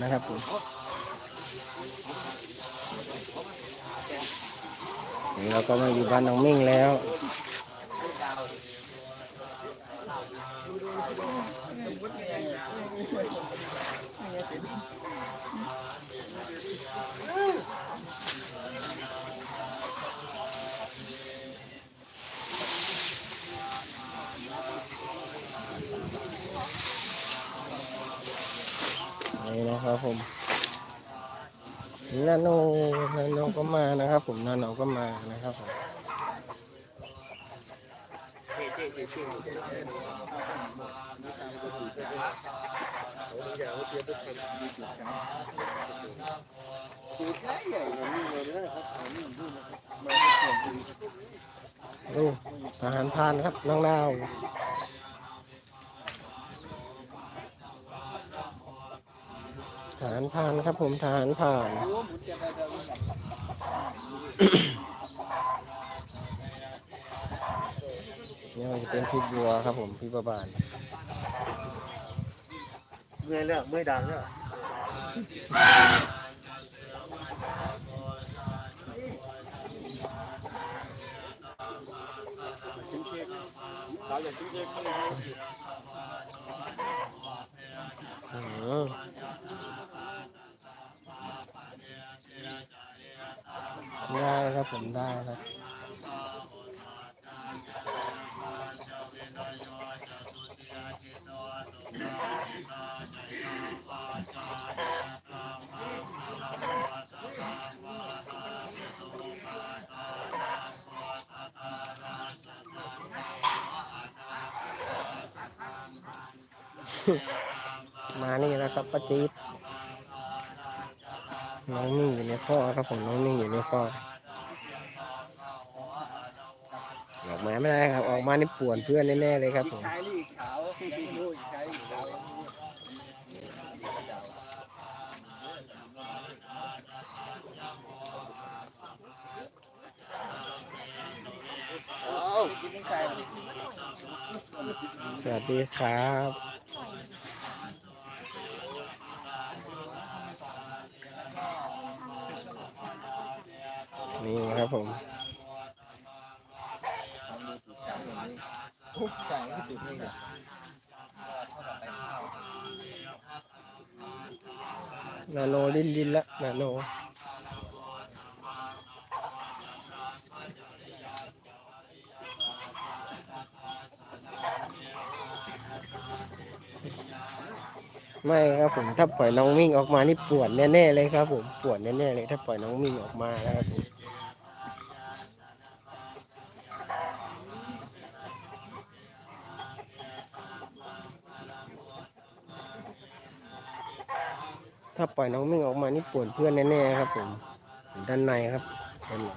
นะครับผมนี่เราก็มาอยู่บ้านน้องมิ่งแล้ว นะครับผมนาโนนาโนก็มานะครับผมนาโนก็มานะครับผมดูทหารพานครับน้องดาว ฐานผ่านครับผมฐานผ่าน นี่มันจะเป็นพี่บัวครับผมพี่ประบานเมื่อยแล้วเมื่อยดังแล้วอืม ได้ครับผมได้ครับมานี่แล้วครับป้าจี๊ด น้องนิ่งอยู่ในข้อครับผมน้องนิ่งอยู่ในข้อออกมาไม่ได้ครับ ออกมานี่ป่วนเพื่อนแน่ๆเลยครับผมสวัสดีครับ นี่ครับผมทุกใส่ก็ติดนี่แหละนาโนดินดินละนาโนไม่ครับผมถ้าปล่อยน้องมิ่งออกมานี่ปวดแน่ๆเลยครับผมปวดแน่ๆเลยถ้าปล่อยน้องมิ่งออกมานะครับผม น้องมิ่งออกมานี่ปวดเพื่อนแน่ๆครับ ผมด้านในครับด้านใน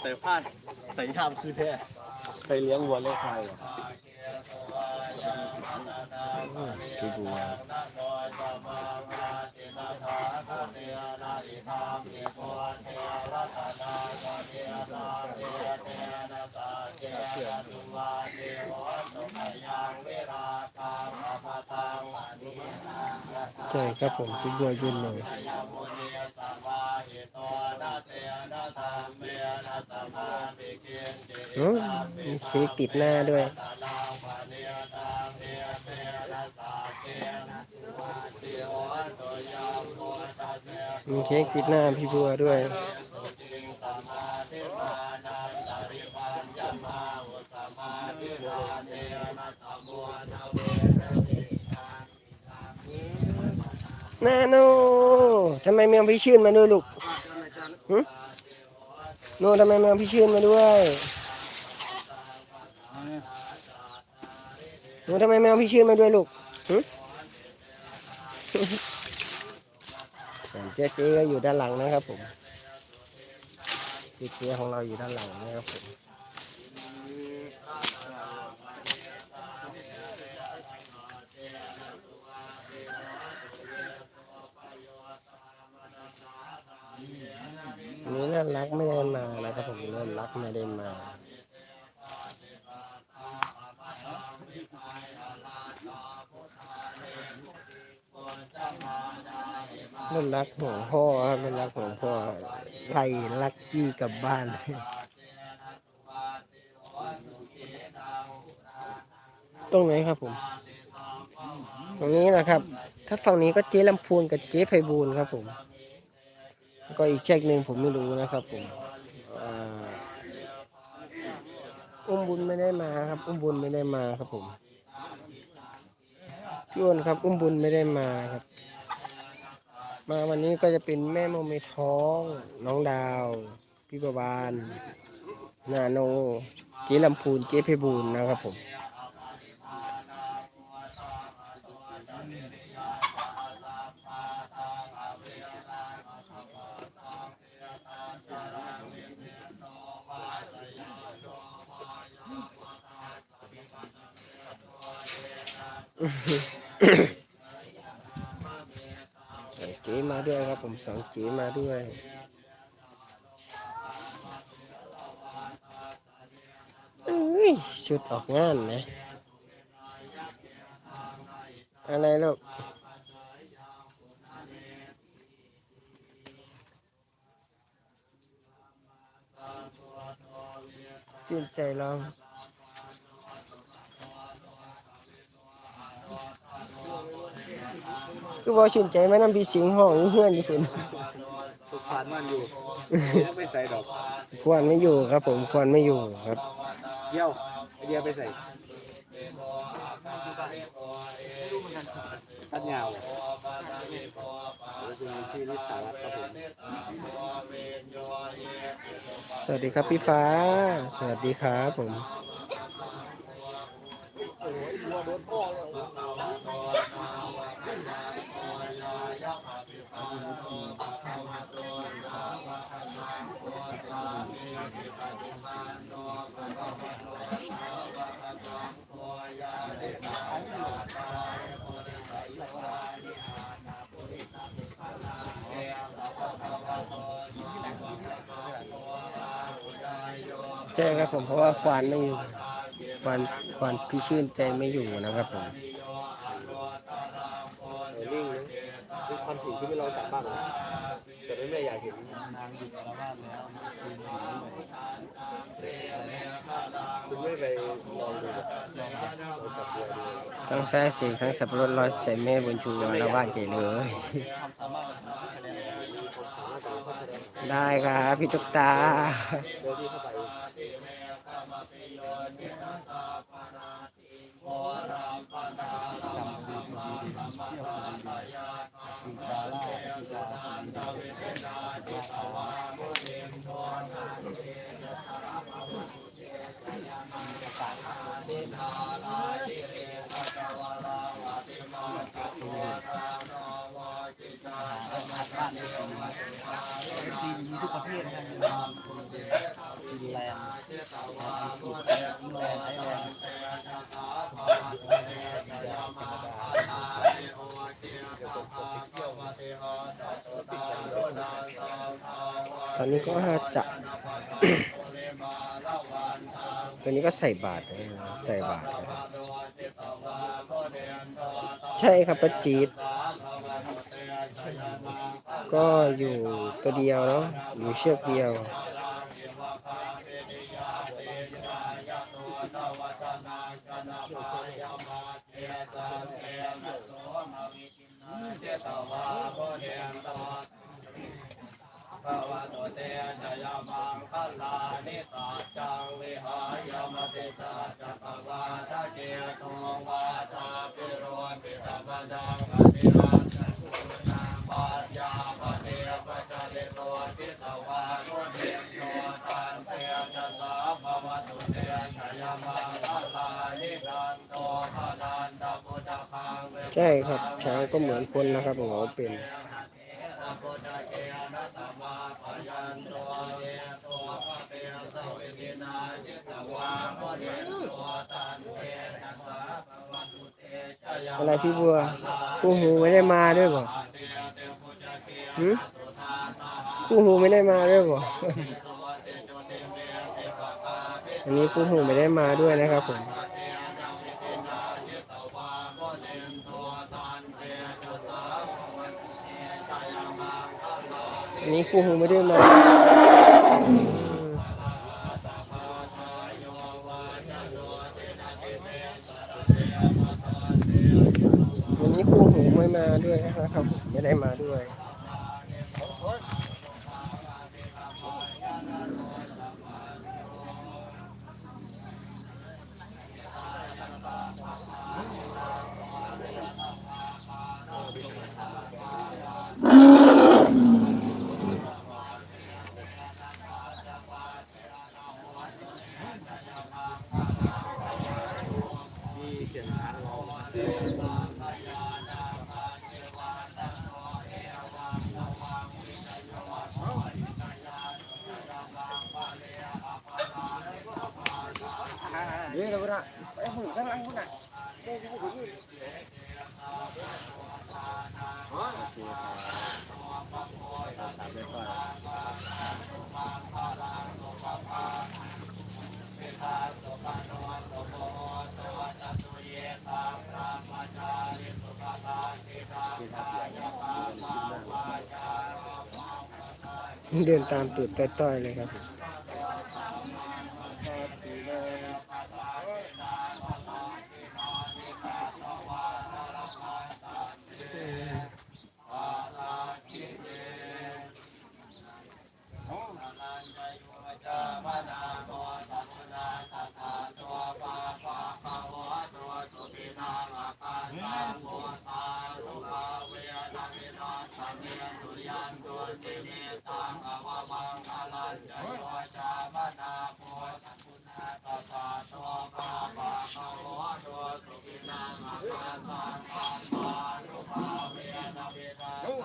แต่พลาดใส่ทำคือแท้ไปเลี้ยงวัวเลี้ยงควายเหรอพี่บัวใช่ครับผมพี่บัวยืนเลยอืมมีเค้กติดหน้าด้วยมีเค้กติดหน้าพี่บัวด้วย นาโนทำไมแมวพี่ชื่นมาด้วยลูกหึโนทำไมแมวพี่ชื่นมาด้วยโนทำไมแมวพี่ชื่นมาด้วยลูกหึเจ๊เจ๊ก็อยู่ด้านหลังนะครับผมเจ๊เจ๊ของเราอยู่ด้านหลังนะครับผม นี้เลื่อนรักไม่ได้มานะครับผมเลื่อนรักไม่ได้มาเลื่อนรักหัวงพ่อน่อรักหัวงพ่อไล่ลักกี้กับบ้านตรงไหนครับผม ตรงนี้นะครับ ถ้าฝั่งนี้ก็เจ๊ลำพูนกับเจ๊ไพบูลครับผม ก็อีกเช็คหนึ่งผมไม่รู้นะครับผมอุ้มบุญไม่ได้มาครับ อุ้มบุญไม่ได้มาครับผมพี่อ้นครับ อุ้มบุญไม่ได้มาครับ มาวันนี้ก็จะเป็นแม่โมเมท้อง น้องดาว พี่ประบาลนาโน เจ๊ลำพูนเจ๊ไพบูลนะครับผม เจ๊มาด้วยครับผมสองเจ๊มาด้วยเอ้ยชุดออกงานนะ อะไรลูกชื่นใจร้อง คือว่าชื่นใจไหมน้ำพี่สิงห์ห้องอยู่เพื่อนอยู่คุณสุพรรณมันอยู่ไม่ใส่ดอกควรไม่อยู่ครับ ผมควรไม่อยู่ครับเดี่ยวไอเดียไปใส่ตัดยาวแล้วจะมีที่นิสารัตครับผมสวัสดีครับพี่ฟ้า สวัสดีครับผม ใช่ครับผมเพราะว่าควานไม่อยู่ควานควานพี่ชื่นใจไม่อยู่นะครับผมเออนิ่งนะเป็นความถี่ที่ไม่ลองจับบ้างนะแต่ไม่แม่อยากเห็นนางอยู่กับบ้านแล้วคุณไม่ไปลองดูแบบลองจับตัวดูทั้งแซ่เสียงทั้งสับปะรดลอยใส่แม่บนชูแล้วว่างใจเลย ได้ครับพี่ตุ๊กตา เดินที่เข้าไป จีนมีทุกประเทศนะครับฟินแลนด์อังกฤษอิงแลนด์ไอร์แลนด์ ตอนนี้ก็จะ ตอนนี้ก็ใส่บาตรนะใส่บาตรนะใช่ครับป้าจีดก็อยู่ตัวเดียวเนาะอยู่เชือกเดียว เจตวาโพเทนตวัภวะโเตชยามังคัลานิสาจังวิหายมติสาจักวาทะเจตงวาทาปิโรปิธรรมดังอธิราชกุณาปัญญาปเทปจเรโตทตวานุเดโยตันเตชะสาภวะโเตชยามัง ใช่ครับช้างก็เหมือนคนนะครับของเขาเป็นอะไรพี่บัวคู่หูไม่ได้มาด้วยบ่หืมคู่หูไม่ได้มาด้วยบ่อันนี้คู่หูไม่ได้มาด้วยนะครับผม วันนี้ครูหูไม่ได้มาวันนี้ครูหูไม่มาด้วยนะครับ ไม่ได้มาด้วย นี่เราละไอ้หุ่นข้างล่างหุ่นอะเดินตามตูดต้อยๆเลยครับ นี่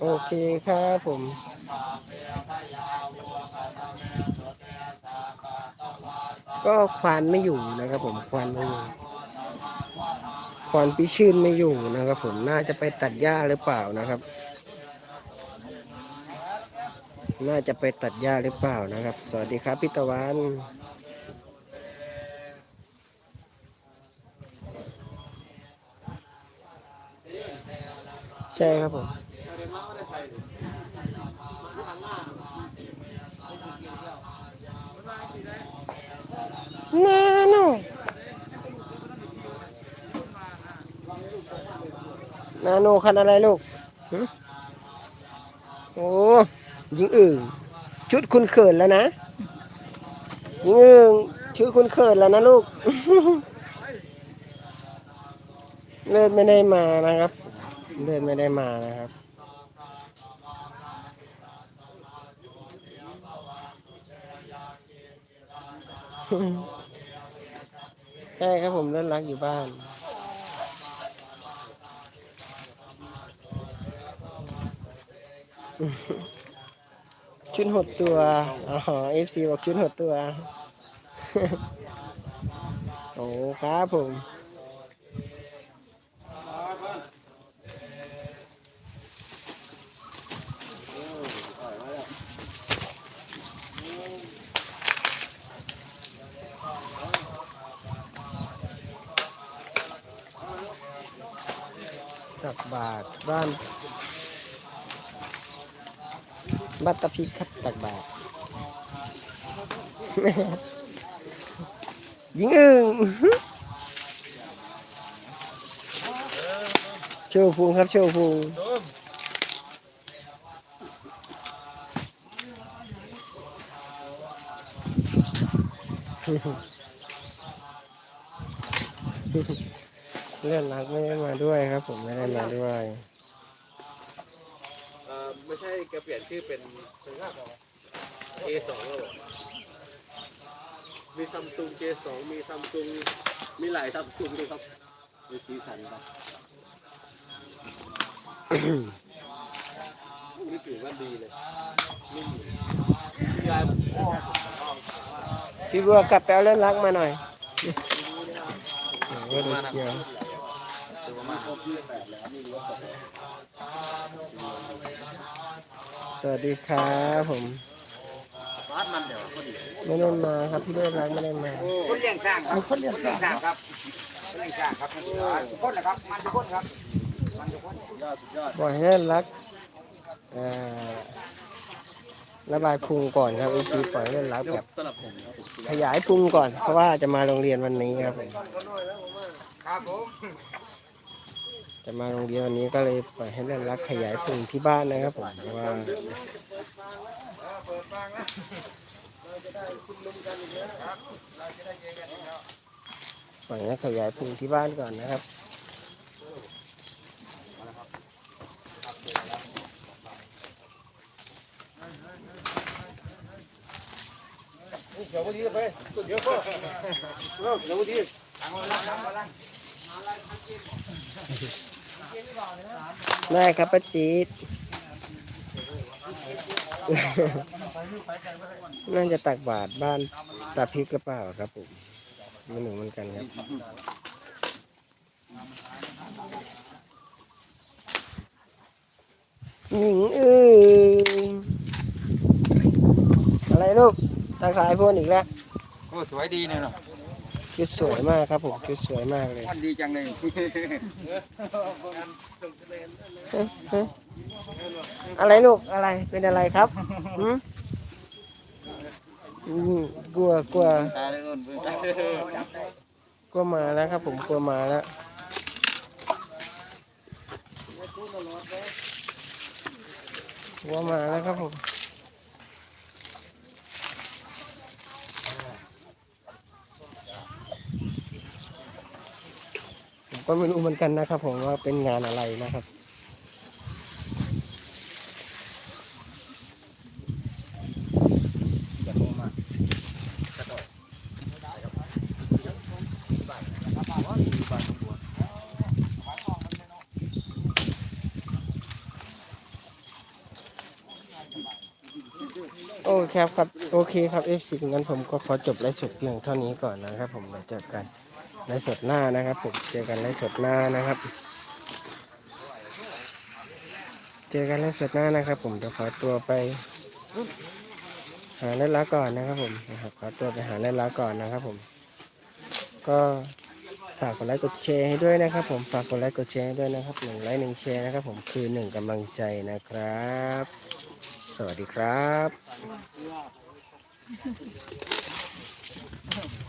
โอเคครับผมก็ควานไม่อยู่นะครับผมควานไม่อยู่ควานพิชื่นไม่อยู่นะครับผมน่าจะไปตัดหญ้าหรือเปล่านะครับ น่าจะไปตัดหญ้าหรือเปล่านะครับ สวัสดีครับพี่ตะวันใช่ครับผม นาโนนาโนคันอะไรลูกโอ้ยิงอึ่งชุดคุณเขินแล้วนะยิงอึ่งชุดคุณเขินแล้วนะลูก เลิศไม่ได้มานะครับ เลิศไม่ได้มานะครับ ใช่ครับผมเล่นรักอยู่บ้านชุดหดตัว อ๋อเอฟซีบอกชุดหดตัว โอ้ครับผม ตักบาทบ้านบัตตพิครับตักบาทยิงอึ่งโชว์พุงครับโชว์พุง เลื่อนรักไม่ได้มาด้วยครับ ผมไม่ได้มาด้วยเอ่อไม่ใช่แกเปลี่ยนชื่อเป็นเป็น A สองแล้วเหรอมีซัมซุง J2 มีซัมซุงมีหลายซัมซุงด้วยครับมีสีสันครับนี่ถือว่าดีเลยนิ่มยายผมพ่อพี่บัวกลับไปเอาเล่นรักมาหน่อยโอ้โหดูเชียวสวัสดีครับผมร้านมันเดี๋ยวพอดีไม่ได้มาครับพี่เล่นรักไม่ได้มาคนเลี้ยงสร้างครับคนเดียวคนเลี้ยงสร้างครับคนเลี้ยงสร้างครับทุกคนนะครับมันทุกคนครับมันทุกคนสุดยอดสุดยอดบ่อยให้เล่นรักเอ่อระบายพุงก่อนครับอีกทีปล่อยให้เล่นรักแบบสำหรับผมนะผมขยายพุงก่อนเพราะว่าจะมาโรงเรียนวันนี้ครับผมครับผม จะมาโรงเรียนวันนี้ก็เลยปล่อยให้เล่นรักขยายพุงที่บ้านนะครับผมเพราะว่าปล่อยให้ขยายพุงที่บ้านก่อนนะครับเดี๋ยววันนี้ไปเดี๋ยวก็เดี๋ยววันนี้ ได้ครับป้าจี๊ดน่าจะตักบาตรบ้านตาพริกหรือเปล่าครับผมม่รู้เหมือนกันครับหญิงเอ้ยอะไรลูกตาขายพวนอีกแล้วโอ้สวยดีเนี่ยเนาะ ชุดสวยมากครับผมชุดสวยมากเลยวันดีจังเลยอะไรลูกอะไรเป็นอะไรครับหืมอืมกลัวกลัวตาเลยอุ่นกลัวมาแล้วครับ ผมกลัวมาแล้วกลัวมาแล้วครับผม ก็ไม่รู้เหมือนกันนะครับ ผมว่าเป็นงานอะไรนะครับโอเคครับ โอเคครับ F10 งั้นผมก็ขอจบไลฟ์สดเพียงเท่านี้ก่อนนะครับผมเดี๋ยวเจอกัน ไลฟ์สดหน้านะครับผมเจอกันไลฟ์สดหน้านะครับ เจอกันไลฟ์สดหน้านะครับ ผมเดี๋ยวขอตัวไป หาเล่นละก่อนนะครับผมนะครับขอตัวไปหาเล่นละก่อนนะครับผม ก็ฝากกดไลค์กดแชร์ให้ด้วยนะครับ ผมฝากกดไลค์กดแชร์ให้ด้วยนะครับหนึ่งไลค์หนึ่งแชร์นะครับ ผมคือหนึ่งกำลังใจนะครับ สวัสดีครับ